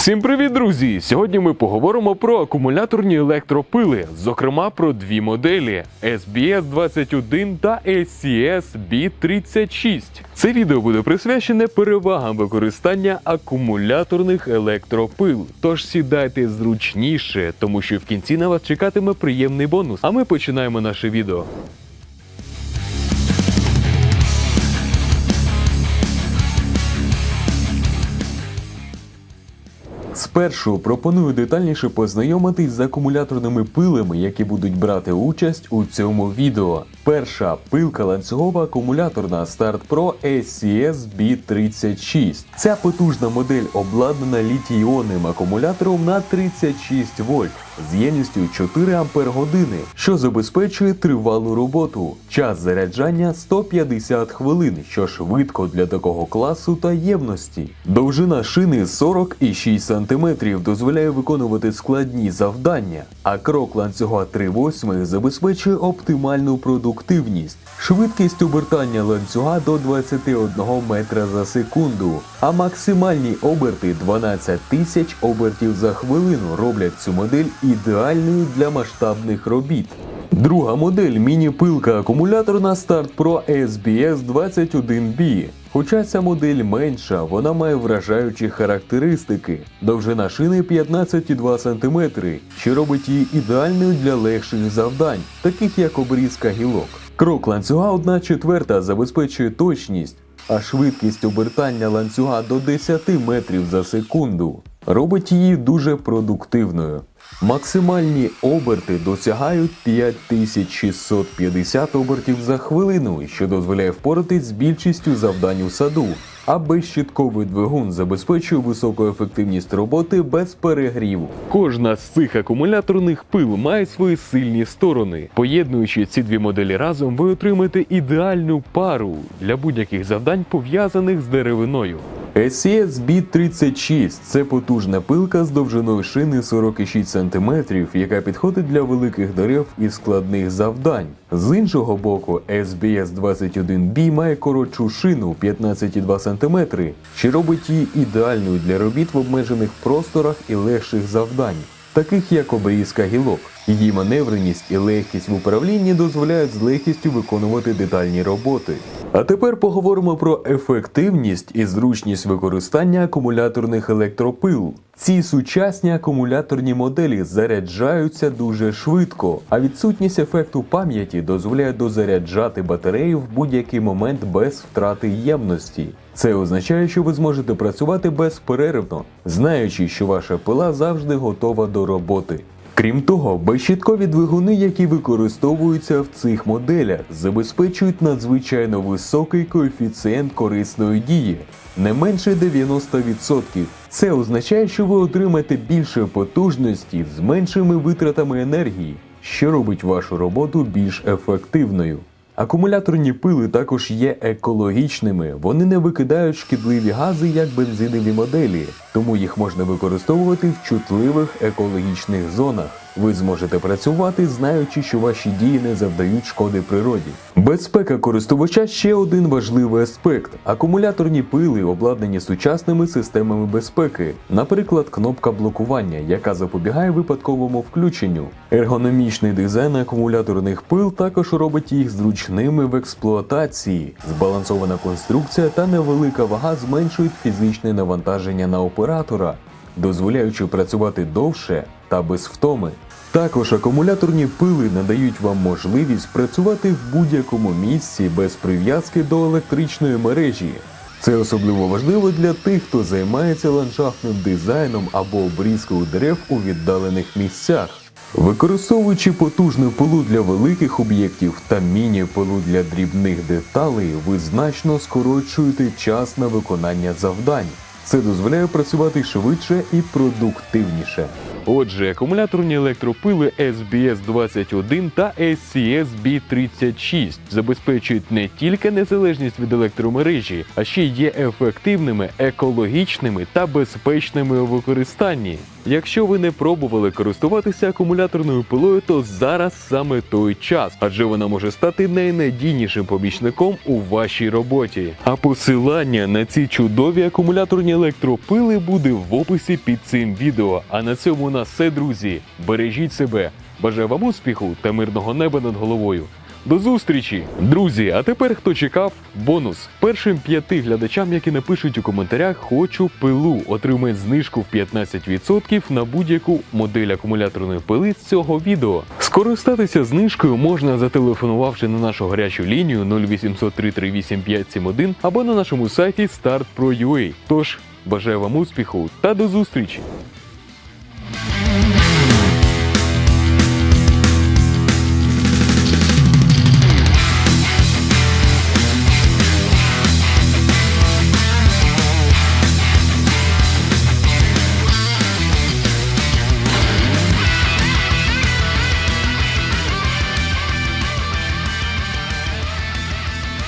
Всім привіт, друзі! Сьогодні ми поговоримо про акумуляторні електропили, зокрема про дві моделі SBS 21 та SCS B36. Це відео буде присвячене перевагам використання акумуляторних електропил. Тож сідайте зручніше, тому що в кінці на вас чекатиме приємний бонус. А ми починаємо наше відео. Спершу пропоную детальніше познайомитись з акумуляторними пилами, які будуть брати участь у цьому відео. Перша пилка ланцюгова акумуляторна Start Pro SCS B36. Ця потужна модель обладнана літій-іонним акумулятором на 36 вольт з ємністю 4 Ампер що забезпечує тривалу роботу. Час заряджання 150 хвилин, що швидко для такого класу та ємності. Довжина шини 40,6 см дозволяє виконувати складні завдання, а крок ланцюга 3,8 забезпечує оптимальну продуктивність. Швидкість обертання ланцюга до 21 метра за секунду, а максимальні оберти 12 тисяч обертів за хвилину роблять цю модель ідеальною для масштабних робіт. Друга модель міні-пилка акумуляторна Start Pro SBS 21B. Хоча ця модель менша, вона має вражаючі характеристики. Довжина шини 15,2 см, що робить її ідеальною для легших завдань, таких як обрізка гілок. Крок ланцюга 1 четверта забезпечує точність, а швидкість обертання ланцюга до 10 метрів за секунду робить її дуже продуктивною. Максимальні оберти досягають 5650 обертів за хвилину, що дозволяє впоратись з більшістю завдань у саду. А безщітковий двигун забезпечує високу ефективність роботи без перегріву. Кожна з цих акумуляторних пил має свої сильні сторони. Поєднуючи ці дві моделі разом, ви отримаєте ідеальну пару для будь-яких завдань пов'язаних з деревиною. SCS B36 – це потужна пилка з довжиною шини 46 см, яка підходить для великих дерев і складних завдань. З іншого боку, SBS 21B має коротшу шину 15,2 см, що робить її ідеальною для робіт в обмежених просторах і легших завдань, таких як обрізка гілок. Її маневреність і легкість в управлінні дозволяють з легкістю виконувати детальні роботи. А тепер поговоримо про ефективність і зручність використання акумуляторних електропил. Ці сучасні акумуляторні моделі заряджаються дуже швидко, а відсутність ефекту пам'яті дозволяє дозаряджати батарею в будь-який момент без втрати ємності. Це означає, що ви зможете працювати безперервно, знаючи, що ваша пила завжди готова до роботи. Крім того, безщіткові двигуни, які використовуються в цих моделях, забезпечують надзвичайно високий коефіцієнт корисної дії, не менше 90%. Це означає, що ви отримаєте більше потужності з меншими витратами енергії, що робить вашу роботу більш ефективною. Акумуляторні пили також є екологічними. Вони не викидають шкідливі гази як бензинові моделі, тому їх можна використовувати в чутливих екологічних зонах. Ви зможете працювати, знаючи, що ваші дії не завдають шкоди природі. Безпека користувача ще один важливий аспект. Акумуляторні пили обладнані сучасними системами безпеки, наприклад, кнопка блокування, яка запобігає випадковому включенню. Ергономічний дизайн акумуляторних пил також робить їх зручними в експлуатації. Збалансована конструкція та невелика вага зменшують фізичне навантаження на оператора, дозволяючи працювати довше та без втоми. Також акумуляторні пили надають вам можливість працювати в будь-якому місці без прив'язки до електричної мережі. Це особливо важливо для тих, хто займається ландшафтним дизайном або обрізкою дерев у віддалених місцях. Використовуючи потужну пилу для великих об'єктів та міні-пилу для дрібних деталей, ви значно скорочуєте час на виконання завдань. Це дозволяє працювати швидше і продуктивніше. Отже, акумуляторні електропили SBS 21 та SCS B36 забезпечують не тільки незалежність від електромережі, а ще є ефективними, екологічними та безпечними у використанні. Якщо ви не пробували користуватися акумуляторною пилою, то зараз саме той час, адже вона може стати найнадійнішим помічником у вашій роботі. А посилання на ці чудові акумуляторні електропили буде в описі під цим відео. А на цьому у нас все, друзі. Бережіть себе. Бажаю вам успіху та мирного неба над головою. До зустрічі, друзі! А тепер хто чекав? Бонус першим п'яти глядачам, які напишуть у коментарях Хочу пилу, отримають знижку в 15% на будь-яку модель акумуляторної пили з цього відео. Скористатися знижкою можна зателефонувавши на нашу гарячу лінію 0800 338 571 або на нашому сайті Start.pro.ua. Тож бажаю вам успіху та до зустрічі!